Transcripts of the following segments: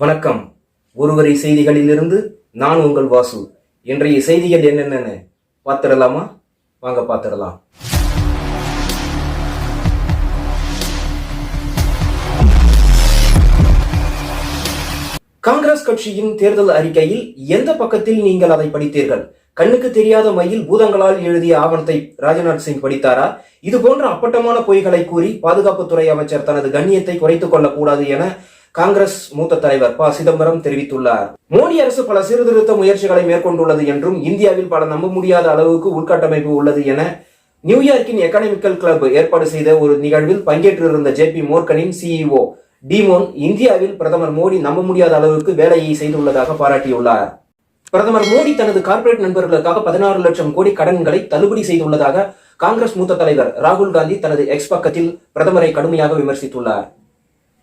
வணக்கம். ஒருவரை செய்திகளிலிருந்து நான் உங்கள் வாசு. இன்றைய செய்திகள் என்னென்னு பார்த்துடலாமா? வாங்க பார்த்துடலாம். காங்கிரஸ் கட்சியின் தேர்தல் அறிக்கையில் எந்த பக்கத்தில் நீங்கள் அதை படித்தீர்கள்? கண்ணுக்கு தெரியாத மையில் பூதங்களால் எழுதிய ஆவணத்தை ராஜ்நாத் சிங் படித்தாரா? இது போன்ற அப்பட்டமான பொய்களை கூறி பாதுகாப்புத்துறை அமைச்சர் தனது கண்ணியத்தை குறைத்துக் கொள்ளக்கூடாது என காங்கிரஸ் மூத்த தலைவர் ப. சிதம்பரம் தெரிவித்துள்ளார். மோடி அரசு பல சீர்திருத்த முயற்சிகளை மேற்கொண்டுள்ளது என்றும் இந்தியாவில் பல நம்ப முடியாத அளவுக்கு உள்கட்டமைப்பு உள்ளது என நியூயார்க்கின் எக்கனாமிக்கல் கிளப் ஏற்பாடு செய்த ஒரு நிகழ்வில் பங்கேற்றிருந்த ஜே. பி. மோர்கனின் சிஇஓ டிமோன் இந்தியாவில் பிரதமர் மோடி நம்ப முடியாத அளவுக்கு வேலையை செய்துள்ளதாக பாராட்டியுள்ளார். பிரதமர் மோடி தனது கார்ப்பரேட் நண்பர்களுக்காக பதினாறு லட்சம் கோடி கடன்களை தள்ளுபடி செய்துள்ளதாக காங்கிரஸ் மூத்த தலைவர் ராகுல் காந்தி தனது எக்ஸ் பக்கத்தில் பிரதமரை கடுமையாக விமர்சித்துள்ளார்.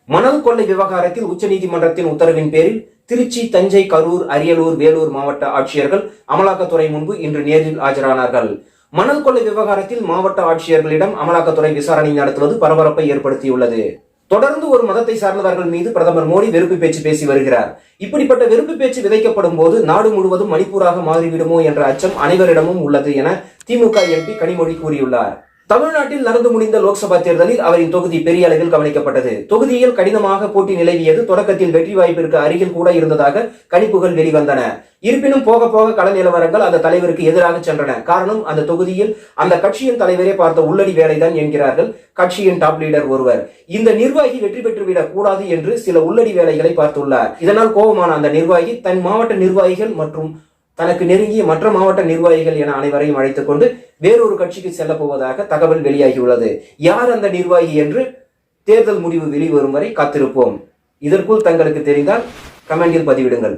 மணல் கொள்ளை விவகாரத்தில் உச்சநீதிமன்றத்தின் உத்தரவின் பேரில் திருச்சி தஞ்சை கரூர் அரியலூர் வேலூர் மாவட்ட ஆட்சியர்கள் அமலாக்கத்துறை முன்பு இன்று நேரில் ஆஜரானார்கள். மணல் கொள்ளை விவகாரத்தில் மாவட்ட ஆட்சியர்களிடம் அமலாக்கத்துறை விசாரணை நடத்துவது பரபரப்பை ஏற்படுத்தியுள்ளது. தொடர்ந்து ஒரு மதத்தை சார்ந்தவர்கள் மீது பிரதமர் மோடி வெறுப்பு பேச்சு பேசி வருகிறார். இப்படிப்பட்ட வெறுப்பு பேச்சு விதைக்கப்படும் போது நாடு முழுவதும் மணிப்பூராக மாறிவிடுமோ என்ற அச்சம் அனைவரிடமும் உள்ளது என திமுக எம்பி கனிமொழி கூறியுள்ளார். தமிழ்நாட்டில் நடந்து முடிந்த லோக்சபா தேர்தலில் அவரின் தொகுதி பெரிய அளவில் கவனிக்கப்பட்டது. தொகுதியில் கடினமாக போட்டி நிலவியது. தொடக்கத்தில் வெற்றி வாய்ப்பிற்கு அருகில் கூட இருந்ததாக கணிப்புகள் வெளிவந்தன. இருப்பினும் போக போக கள நிலவரங்கள் அந்த தலைவருக்கு எதிராக சென்றன. காரணம் அந்த தொகுதியில் அந்த கட்சியின் தலைவரே பார்த்த உள்ளடி வேலைதான் என்கிறார்கள் கட்சியின் டாப் லீடர் ஒருவர். இந்த நிர்வாகி வெற்றி பெற்றுவிடக் கூடாது என்று சில உள்ளடி வேலைகளை பார்த்துள்ளார். இதனால் கோபமான அந்த நிர்வாகி தன் மாவட்ட நிர்வாகிகள் மற்றும் தனக்கு நெருங்கிய மற்ற மாவட்ட நிர்வாகிகள் என அனைவரையும் அழைத்துக் கொண்டு வேறொரு கட்சிக்கு செல்ல போவதாக தகவல் வெளியாகியுள்ளது. யார் அந்த நிர்வாகி என்று தேர்தல் முடிவு வெளிவரும் வரை காத்திருப்போம். இதற்குள் தங்களுக்கு தெரிந்தால் கமெண்டில் பதிவிடுங்கள்.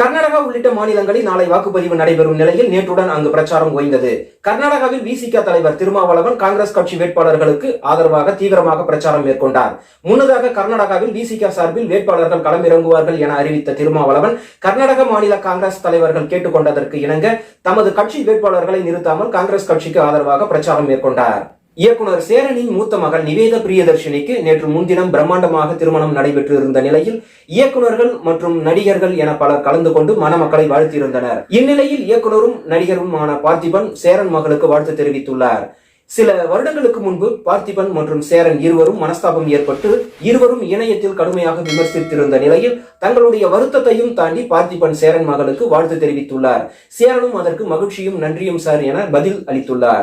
கர்நாடகா உள்ளிட்ட மாநிலங்களில் நாளை வாக்குப்பதிவு நடைபெறும் நிலையில் நேற்றுடன் அங்கு பிரச்சாரம் ஓய்ந்தது. கர்நாடகாவில் விசிக தலைவர் திருமாவளவன் காங்கிரஸ் கட்சி வேட்பாளர்களுக்கு ஆதரவாக தீவிரமாக பிரச்சாரம் மேற்கொண்டார். முன்னதாக கர்நாடகாவில் விசிக சார்பில் வேட்பாளர்கள் களமிறங்குவார்கள் என அறிவித்த திருமாவளவன் கர்நாடக மாநில காங்கிரஸ் தலைவர்கள் கேட்டுக்கொண்டதற்கு இணங்க தமது கட்சி வேட்பாளர்களை நிறுத்தாமல் காங்கிரஸ் கட்சிக்கு ஆதரவாக பிரச்சாரம் மேற்கொண்டார். இயக்குனர் சேரனின் மூத்த மகள் நிவேத பிரியதர்ஷினிக்கு நேற்று முன்தினம் பிரம்மாண்டமாக திருமணம் நடைபெற்று இருந்த நிலையில் இயக்குனர்கள் மற்றும் நடிகர்கள் என பலர் கலந்து கொண்டு மணமக்களை வாழ்த்தியிருந்தனர். இந்நிலையில் இயக்குனரும் நடிகருமான பார்த்திபன் சேரன் மகளுக்கு வாழ்த்து தெரிவித்துள்ளார். சில வருடங்களுக்கு முன்பு பார்த்திபன் மற்றும் சேரன் இருவரும் மனஸ்தாபம் ஏற்பட்டு இருவரும் இணையத்தில் கடுமையாக விமர்சித்திருந்த நிலையில் தங்களுடைய வருத்தத்தையும் தாண்டி பார்த்திபன் சேரன் மகளுக்கு வாழ்த்து தெரிவித்துள்ளார். சேரனும் அதற்கு மகிழ்ச்சியும் நன்றியும் சார் என பதில் அளித்துள்ளார்.